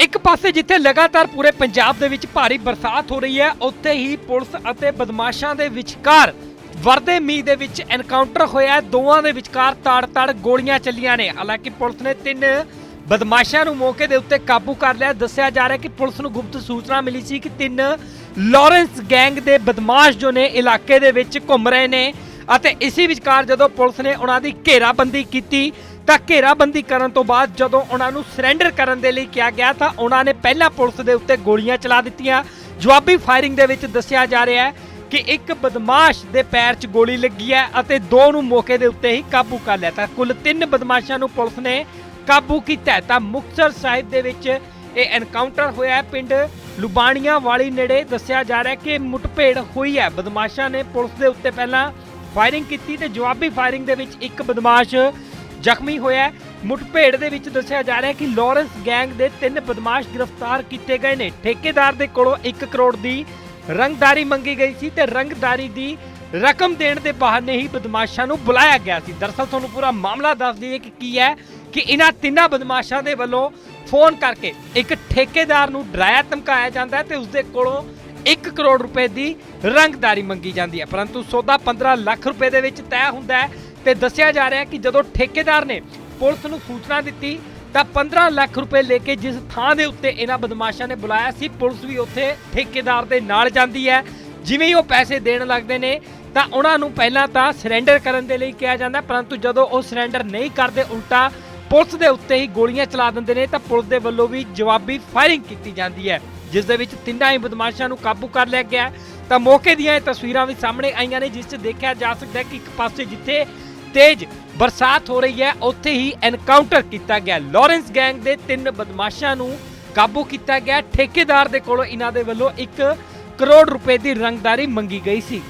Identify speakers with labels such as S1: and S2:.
S1: ਇੱਕ ਪਾਸੇ ਜਿੱਥੇ ਲਗਾਤਾਰ ਪੂਰੇ ਪੰਜਾਬ ਦੇ ਵਿੱਚ ਭਾਰੀ ਬਰਸਾਤ ਹੋ ਰਹੀ ਹੈ, ਉੱਥੇ ਹੀ ਪੁਲਿਸ ਅਤੇ ਬਦਮਾਸ਼ਾਂ ਦੇ ਵਿਚਕਾਰ ਵਰਦੇ ਮੀਂਹ ਦੇ ਵਿੱਚ ਐਨਕਾਊਂਟਰ ਹੋਇਆ ਹੈ। ਦੋਵਾਂ ਦੇ ਵਿਚਕਾਰ ਤਾੜ-ਤਾੜ ਗੋਲੀਆਂ ਚੱਲੀਆਂ ਨੇ ਹਾਲਾਂਕਿ ਪੁਲਿਸ ਨੇ ਤਿੰਨ ਬਦਮਾਸ਼ਾਂ ਨੂੰ ਮੌਕੇ ਦੇ ਉੱਤੇ ਕਾਬੂ ਕਰ ਲਿਆ ਦੱਸਿਆ ਜਾ ਰਿਹਾ ਕਿ ਪੁਲਿਸ ਨੂੰ ਗੁਪਤ ਸੂਚਨਾ ਮਿਲੀ ਸੀ ਕਿ ਤਿੰਨ ਲਾਰੈਂਸ ਗੈਂਗ ਦੇ ਬਦਮਾਸ਼ ਜੋ ਨੇ ਇਲਾਕੇ ਦੇ ਵਿੱਚ ਘੁੰਮ ਰਹੇ ਨੇ ਅਤੇ ਇਸੇ ਵਿਚਕਾਰ ਜਦੋਂ ਪੁਲਿਸ ਨੇ ਉਹਨਾਂ ਦੀ ਘੇਰਾਬੰਦੀ ਕੀਤੀ ਤਾਂ ਘੇਰਾਬੰਦੀ ਕਰਨ ਤੋਂ ਬਾਅਦ ਜਦੋਂ ਉਹਨਾਂ ਨੂੰ ਸਰੈਂਡਰ ਕਰਨ ਦੇ ਲਈ ਕਿਹਾ ਗਿਆ ਤਾਂ ਉਹਨਾਂ ਨੇ ਪਹਿਲਾਂ ਪੁਲਿਸ ਦੇ ਉੱਤੇ ਗੋਲੀਆਂ ਚਲਾ ਦਿੱਤੀਆਂ। ਜਵਾਬੀ ਫਾਇਰਿੰਗ ਦੇ ਵਿੱਚ ਦੱਸਿਆ ਜਾ ਰਿਹਾ ਹੈ ਕਿ ਇੱਕ ਬਦਮਾਸ਼ ਦੇ ਪੈਰ 'ਚ ਗੋਲੀ ਲੱਗੀ ਹੈ ਅਤੇ ਦੋ ਨੂੰ ਮੌਕੇ ਦੇ ਉੱਤੇ ਹੀ ਕਾਬੂ ਕਰ ਲਿਆ ਤਾਂ ਕੁੱਲ ਤਿੰਨ ਬਦਮਾਸ਼ਾਂ ਨੂੰ ਪੁਲਿਸ ਨੇ ਕਾਬੂ ਕੀਤਾ ਹੈ। ਤਾਂ ਮੁਕਤਸਰ ਸਾਹਿਬ ਦੇ ਵਿੱਚ ਇਹ ਐਨਕਾਊਂਟਰ ਹੋਇਆ ਹੈ। ਪਿੰਡ ਲੁਬਾਣੀਆਂ ਵਾਲੀ ਨੇੜੇ ਦੱਸਿਆ ਜਾ ਰਿਹਾ ਕਿ ਮੁੱਠਭੇੜ ਹੋਈ ਹੈ। ਬਦਮਾਸ਼ਾਂ ਨੇ ਪੁਲਿਸ ਦੇ ਉੱਤੇ ਪਹਿਲਾਂ ਫਾਇਰਿੰਗ ਕੀਤੀ ਤੇ ਜਵਾਬੀ ਫਾਇਰਿੰਗ ਦੇ ਵਿੱਚ ਇੱਕ ਬਦਮਾਸ਼ ਜ਼ਖਮੀ ਹੋਇਆ ਹੈ। ਮੁੱਠਭੇੜ ਦੇ ਵਿੱਚ ਦੱਸਿਆ ਜਾ ਰਿਹਾ ਹੈ ਕਿ ਲਾਰੈਂਸ ਗੈਂਗ ਦੇ ਤਿੰਨ ਬਦਮਾਸ਼ ਗ੍ਰਿਫਤਾਰ ਕੀਤੇ ਗਏ ਨੇ। ਠੇਕੇਦਾਰ ਦੇ ਕੋਲੋਂ 1 ਕਰੋੜ ਦੀ ਰੰਗਦਾਰੀ ਮੰਗੀ ਗਈ ਸੀ ਤੇ ਰੰਗਦਾਰੀ ਦੀ ਰਕਮ ਦੇਣ ਦੇ ਬਹਾਨੇ ਹੀ ਬਦਮਾਸ਼ਾਂ ਨੂੰ ਬੁਲਾਇਆ ਗਿਆ ਸੀ। ਦਰਸਲ ਤੁਹਾਨੂੰ ਪੂਰਾ ਮਾਮਲਾ ਦੱਸ ਦਈਏ ਕਿ ਕੀ ਹੈ ਕਿ ਇਹਨਾਂ ਤਿੰਨਾਂ ਬਦਮਾਸ਼ਾਂ ਦੇ ਵੱਲੋਂ ਫੋਨ ਕਰਕੇ ਇੱਕ ਠੇਕੇਦਾਰ ਨੂੰ ਡਰਾਇਆ, ਧਮਕਾਇਆ ਜਾਂਦਾ ਹੈ ਤੇ ਉਸ ਕੋਲੋਂ 1 ਕਰੋੜ ਰੁਪਏ ਦੀ ਰੰਗਦਾਰੀ ਮੰਗੀ ਜਾਂਦੀ ਹੈ। ਪਰੰਤੂ ਸੌਦਾ 15 ਲੱਖ ਰੁਪਏ ਦੇ ਵਿੱਚ ਤੈਅ ਹੁੰਦਾ ਹੈ ਤੇ ਦੱਸਿਆ ਜਾ ਰਿਹਾ ਕਿ ਜਦੋਂ ਠੇਕੇਦਾਰ ਨੇ ਪੁਲਿਸ ਨੂੰ ਸੂਚਨਾ ਦਿੱਤੀ ਤਾਂ 15 ਲੱਖ ਰੁਪਏ ਲੈ ਕੇ ਜਿਸ ਥਾਂ ਦੇ ਉੱਤੇ ਇਹਨਾਂ ਬਦਮਾਸ਼ਾਂ ਨੇ ਬੁਲਾਇਆ ਸੀ, ਪੁਲਿਸ ਵੀ ਉੱਥੇ ਠੇਕੇਦਾਰ ਦੇ ਨਾਲ ਜਾਂਦੀ ਹੈ। ਜਿਵੇਂ ਹੀ ਉਹ ਪੈਸੇ ਦੇਣ ਲੱਗਦੇ ਨੇ, ਤਾਂ ਉਹਨਾਂ ਨੂੰ ਪਹਿਲਾਂ ਤਾਂ ਸਰੈਂਡਰ ਕਰਨ ਦੇ ਲਈ ਕਿਹਾ ਜਾਂਦਾ, ਪਰੰਤੂ ਜਦੋਂ ਉਹ ਸਰੈਂਡਰ ਨਹੀਂ ਕਰਦੇ, ਉਲਟਾ ਪੁਲਿਸ ਦੇ ਉੱਤੇ ਹੀ ਗੋਲੀਆਂ ਚਲਾ ਦਿੰਦੇ ਨੇ, ਤਾਂ ਪੁਲਿਸ ਦੇ ਵੱਲੋਂ ਵੀ ਜਵਾਬੀ ਫਾਇਰਿੰਗ ਕੀਤੀ ਜਾਂਦੀ ਹੈ। ਜਿਸ ਦੇ ਵਿੱਚ ਤਿੰਨਾਂ ਹੀ ਬਦਮਾਸ਼ਾਂ ਨੂੰ ਕਾਬੂ ਕਰ ਲਿਆ ਗਿਆ ਤਾਂ ਮੌਕੇ ਦੀਆਂ ਇਹ ਤਸਵੀਰਾਂ ਵੀ ਸਾਹਮਣੇ ਆਈਆਂ ਨੇ, ਜਿਸ 'ਚ ਦੇਖਿਆ ਜਾ ਸਕਦਾ ਹੈ ਕਿ ਇੱਕ ਪਾਸੇ ਜਿੱਥੇ ਤੇਜ਼ ਬਰਸਾਤ ਹੋ ਰਹੀ ਹੈ। ਉੱਥੇ ਹੀ ਐਨਕਾਊਂਟਰ ਕੀਤਾ ਗਿਆ। ਲਾਰੈਂਸ ਗੈਂਗ ਦੇ ਤਿੰਨ ਬਦਮਾਸ਼ਾਂ ਨੂੰ ਕਾਬੂ ਕੀਤਾ ਗਿਆ। ਠੇਕੇਦਾਰ ਦੇ ਕੋਲੋਂ ਇਹਨਾਂ ਦੇ ਵੱਲੋਂ 1 ਕਰੋੜ ਰੁਪਏ ਦੀ ਰੰਗਦਾਰੀ ਮੰਗੀ ਗਈ ਸੀ।